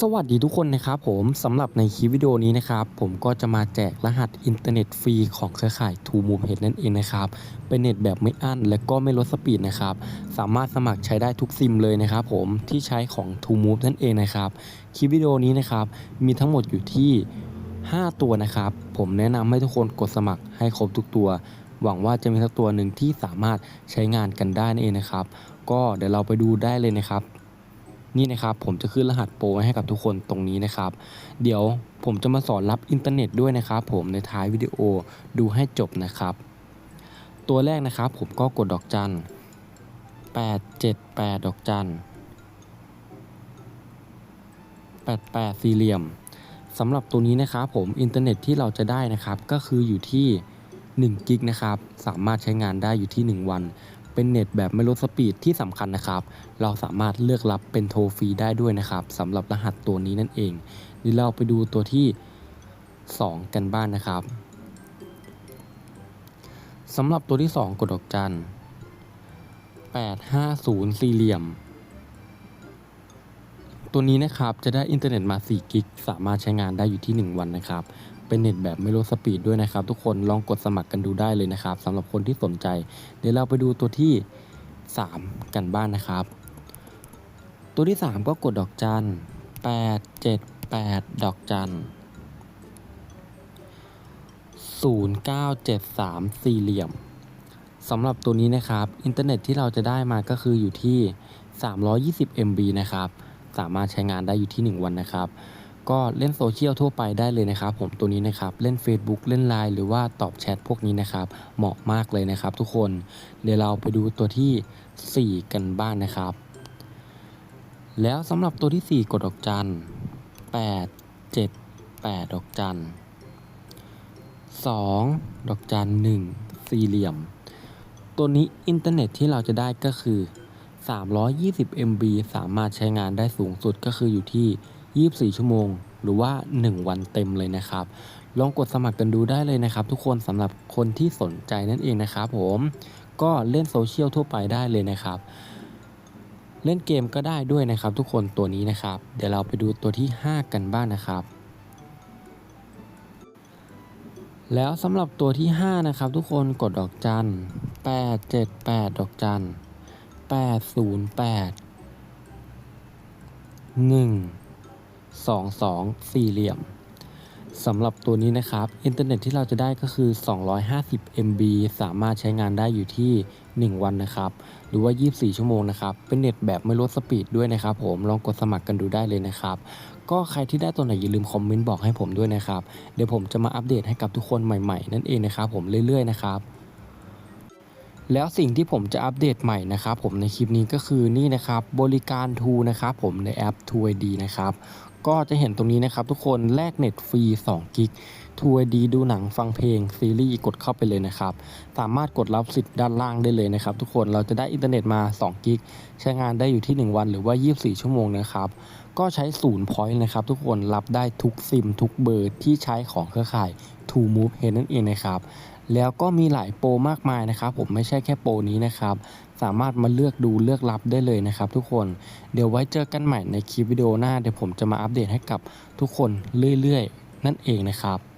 สวัสดีทุกคนนะครับผมสำหรับในคลิปวิดีโอนี้นะครับ ผมก็จะมาแจกรหัสอินเทอร์เน็ตฟรีของเครือข่าย True Move นั่นเองนะครับ เป็นเน็ตแบบไม่อั้นและก็ไม่ลดสปีดนะครับ สามารถสมัครใช้ได้ทุกซิมเลยนะครับผมที่ใช้ของ True Move นั่นเองนะครับ คลิปวิดีโอนี้นะครับ มีทั้งหมดอยู่ที่ 5 ตัวนะครับ ผมแนะนำให้ทุกคนกดสมัครให้ครบทุกตัว หวังว่าจะมีสักตัวหนึ่งที่สามารถใช้งานกันได้นั่นเองนะครับ ก็เดี๋ยวเราไปดูได้เลยนะครับ นี่นะครับผมจะขึ้นรหัสโปรให้กับทุกคนตรงนี้นะครับ เดี๋ยวผมจะมาสอนรับอินเทอร์เน็ตด้วยนะครับผมในท้ายวิดีโอดูให้จบนะครับ ตัวแรกนะครับผมก็กดดอกจัน878 ดอกจัน88สี่เหลี่ยมสำหรับตัวนี้นะครับผมอินเทอร์เน็ตที่เราจะได้นะครับก็คืออยู่ที่1กิกนะครับสามารถใช้งานได้อยู่ที่ 1 วัน เป็นเน็ตแบบไม่ลดสปีดที่สำคัญนะครับ เราสามารถเลือกรับเป็นโทรฟรีได้ด้วยนะครับสำหรับรหัสตัวนี้นั่นเองเดี๋ยวเราไปดูตัวที่ 2 กันบ้านนะครับสำหรับตัวที่ 2 กดดอกจัน850 สี่เหลี่ยม ตัวนี้นะครับจะได้อินเทอร์เน็ตมา4กิกสามารถใช้งานได้อยู่ที่ 1 วันนะครับ เป็นเน็ตแบบไม่ลดสปีดด้วยนะครับ ทุกคนลองกดสมัครกันดูได้เลยนะครับสำหรับคนที่สนใจ เดี๋ยวเราไปดูตัวที่ 3 กันบ้านนะครับ ตัวที่ 3 ก็กดดอกจัน8 7 8 ดอกจัน0973 สี่เหลี่ยมสำหรับตัวนี้นะครับ อินเทอร์เน็ตที่เราจะได้มาก็คืออยู่ที่ 320 MB นะครับ สามารถใช้งานได้อยู่ที่ 1 วันนะครับ ก็เล่นโซเชียลทั่วไปได้เลยนะครับผมตัวนี้นะครับเล่น Facebook เล่น Line หรือว่าตอบแชทพวกนี้นะครับ เหมาะมากเลยนะครับทุกคนเดี๋ยวเราไปดูตัวที่ 4 กันบ้างนนะครับ แล้วสำหรับตัวที่ 4 กดดอกจัน 8 7 8 ดอกจัน 2 ดอกจัน 1 สี่เหลี่ยม ตัวนี้อินเทอร์เน็ตที่เราจะได้ก็คือ 320 MB สามารถใช้งานได้สูงสุดก็คืออยู่ที่ 24 ชั่วโมง หรือว่า 1 วันเต็มเลยนะครับ ลองกดสมัครกันดูได้เลยนะครับ ทุกคนสำหรับคนที่สนใจนั่นเองนะครับผม ก็เล่นโซเชียลทั่วไปได้เลยนะครับ เล่นเกมก็ได้ด้วยนะครับทุกคนตัวนี้นะครับ เดี๋ยวเราไปดูตัวที่ 5 กันบ้างนะครับแล้วสำหรับตัวที่ 5 นะครับ ทุกคนกดดอกจัน 878 ดอกจัน 808 1 2 2สี่เหลี่ยมสำหรับตัวนี้นะครับ อินเทอร์เน็ตที่เราจะได้ก็คือ 250 MB สามารถใช้งานได้อยู่ที่ 1 วันนะครับ หรือว่า 24 ชั่วโมงนะครับ เป็นเน็ตแบบไม่ลดสปีดด้วยนะครับผม ลองกดสมัครกันดูได้เลยนะครับ ก็ใครที่ได้ตัวไหนอย่าลืมคอมเมนต์บอกให้ผมด้วยนะครับ เดี๋ยวผมจะมาอัปเดตให้กับทุกคนใหม่ๆ นั่นเองนะครับผมเรื่อยๆนะครับ แล้วสิ่งที่ผมจะอัปเดตใหม่นะครับผมในคลิปนี้ก็คือนี่นะครับบริการทูนะครับผมในแอปทูไอดีนะครับก็จะเห็นตรงนี้นะครับทุกคนแลกเน็ตฟรี2กิก t ู ID ดูหนังฟังเพลงซีรีส์กดเข้าไปเลยนะครับ สามารถกดรับสิทธิ์ด้านล่างได้เลยนะครับ ทุกคนเราจะได้อินเทอร์เน็ตมา2กิกใช้งานได้อยู่ที่ 1 วันหรือว่า 24 ชั่วโมงนะครับ ก็ใช้ศูนย์พอยต์นะครับทุกคนรับได้ทุกซิม ทุกเบอร์ที่ใช้ของเครือข่าย True Move Head นั่นเองนะครับแล้วก็มีหลายโปรมากมายนะครับ ผมไม่ใช่แค่โปรนี้นะครับ สามารถมาเลือกดูเลือกรับได้เลยนะครับ ทุกคนเดี๋ยวไว้เจอกันใหม่ในคลิปวิดีโอหน้าเดี๋ยวผมจะมาอัปเดตให้กับทุกคนเรื่อยๆ นั่นเองนะครับ